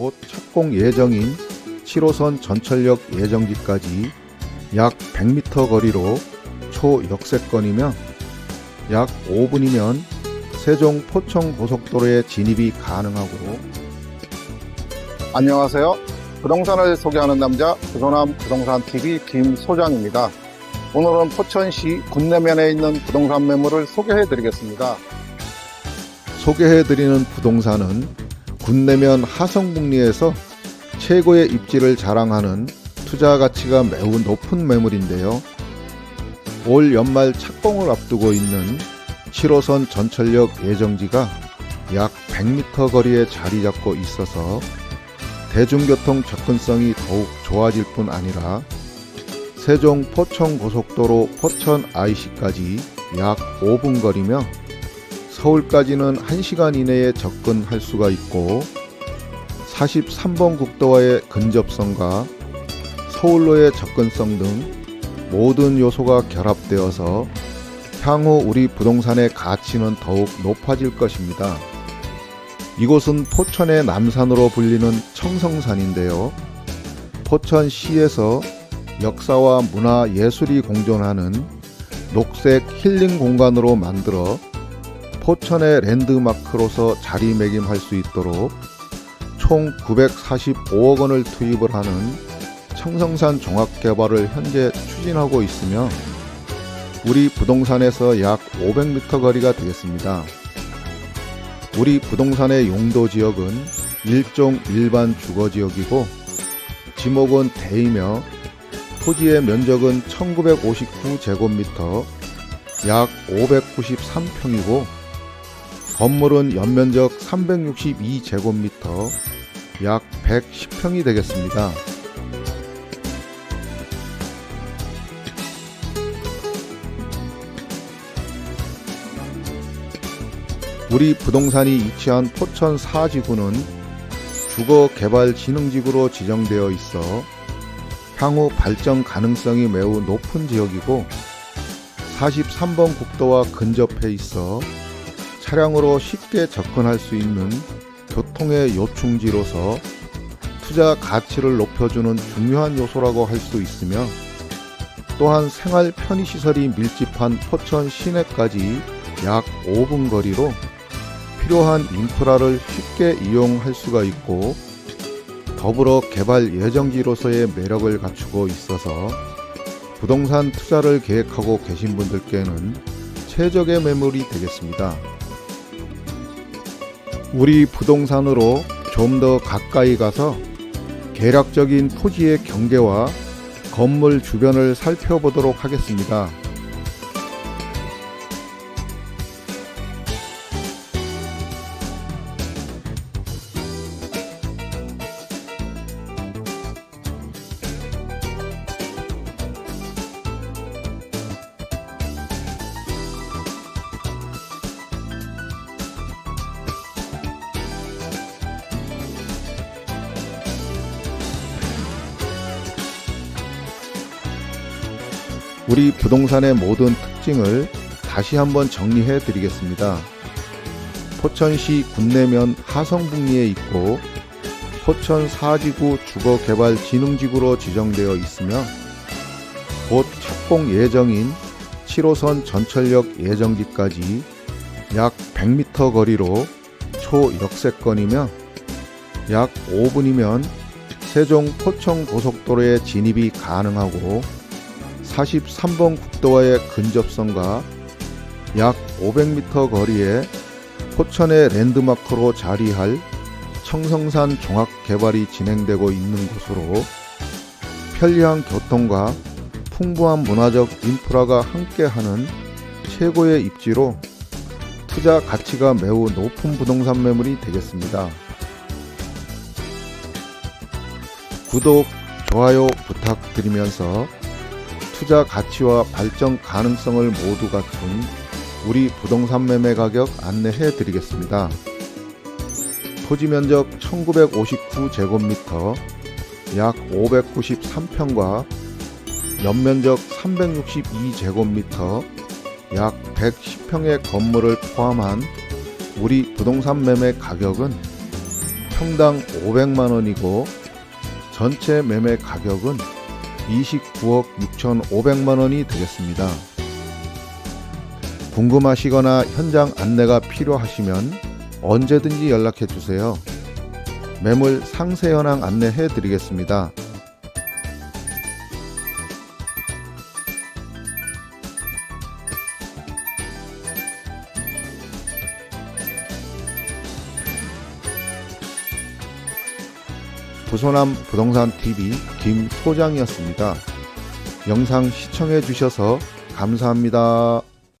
곧 착공 예정인 7호선 전철역 예정지까지 약 100m 거리로 초역세권이며 약 5분이면 세종 포청 고속도로에 진입이 가능하고 안녕하세요. 부동산을 소개하는 남자 부도남 부동산 TV 김 소장입니다. 오늘은 포천시 군내면에 있는 부동산 매물을 소개해 드리겠습니다. 소개해 드리는 부동산은 군내면 하성북리에서 최고의 입지를 자랑하는 투자 가치가 매우 높은 매물인데요. 올 연말 착공을 앞두고 있는 7호선 전철역 예정지가 약 100m 거리에 자리 잡고 있어서 대중교통 접근성이 더욱 좋아질 뿐 아니라 세종 포천 고속도로 포천 IC까지 약 5분 거리며 서울까지는 1시간 이내에 접근할 수가 있고 43번 국도와의 근접성과 서울로의 접근성 등 모든 요소가 결합되어서 향후 우리 부동산의 가치는 더욱 높아질 것입니다. 이곳은 포천의 남산으로 불리는 청성산인데요. 포천시에서 역사와 문화 예술이 공존하는 녹색 힐링 공간으로 만들어 포천의 랜드마크로서 자리매김할 수 있도록 총 945억 원을 투입을 하는 청성산 종합개발을 현재 추진하고 있으며 우리 부동산에서 약 500m 거리가 되겠습니다. 우리 부동산의 용도 지역은 일종 일반 주거 지역이고 지목은 대이며 토지의 면적은 1959제곱미터 약 593평이고 건물은 연면적 362제곱미터 약 110평이 되겠습니다. 우리 부동산이 위치한 포천 사지구는 주거개발진흥지구로 지정되어 있어 향후 발전 가능성이 매우 높은 지역이고 43번 국도와 근접해 있어 차량으로 쉽게 접근할 수 있는 교통의 요충지로서 투자 가치를 높여주는 중요한 요소라고 할 수 있으며 또한 생활 편의시설이 밀집한 포천 시내까지 약 5분 거리로 필요한 인프라를 쉽게 이용할 수가 있고 더불어 개발 예정지로서의 매력을 갖추고 있어서 부동산 투자를 계획하고 계신 분들께는 최적의 매물이 되겠습니다. 우리 부동산으로 좀 더 가까이 가서 계략적인 토지의 경계와 건물 주변을 살펴보도록 하겠습니다. 우리 부동산의 모든 특징을 다시 한번 정리해 드리겠습니다. 포천시 군내면 하성북리에 있고 포천 사지구 주거개발진흥지구로 지정되어 있으며 곧 착공 예정인 7호선 전철역 예정지까지 약 100m 거리로 초역세권이며 약 5분이면 세종 포천 고속도로에 진입이 가능하고 43번 국도와의 근접성과 약 500m 거리에 포천의 랜드마크로 자리할 청성산 종합 개발이 진행되고 있는 곳으로 편리한 교통과 풍부한 문화적 인프라가 함께하는 최고의 입지로 투자 가치가 매우 높은 부동산 매물이 되겠습니다. 구독, 좋아요 부탁드리면서 투자 가치와 발전 가능성을 모두 갖춘 우리 부동산 매매 가격 안내해 드리겠습니다. 토지 면적 1959제곱미터 약 593평과 연면적 362제곱미터 약 110평의 건물을 포함한 우리 부동산 매매 가격은 평당 500만 원이고 전체 매매 가격은 29억 6,500만 원이 되겠습니다. 궁금하시거나 현장 안내가 필요하시면 언제든지 연락해 주세요. 매물 상세 현황 안내해 드리겠습니다. 부소남 부동산 TV 김 소장이었습니다. 영상 시청해 주셔서 감사합니다.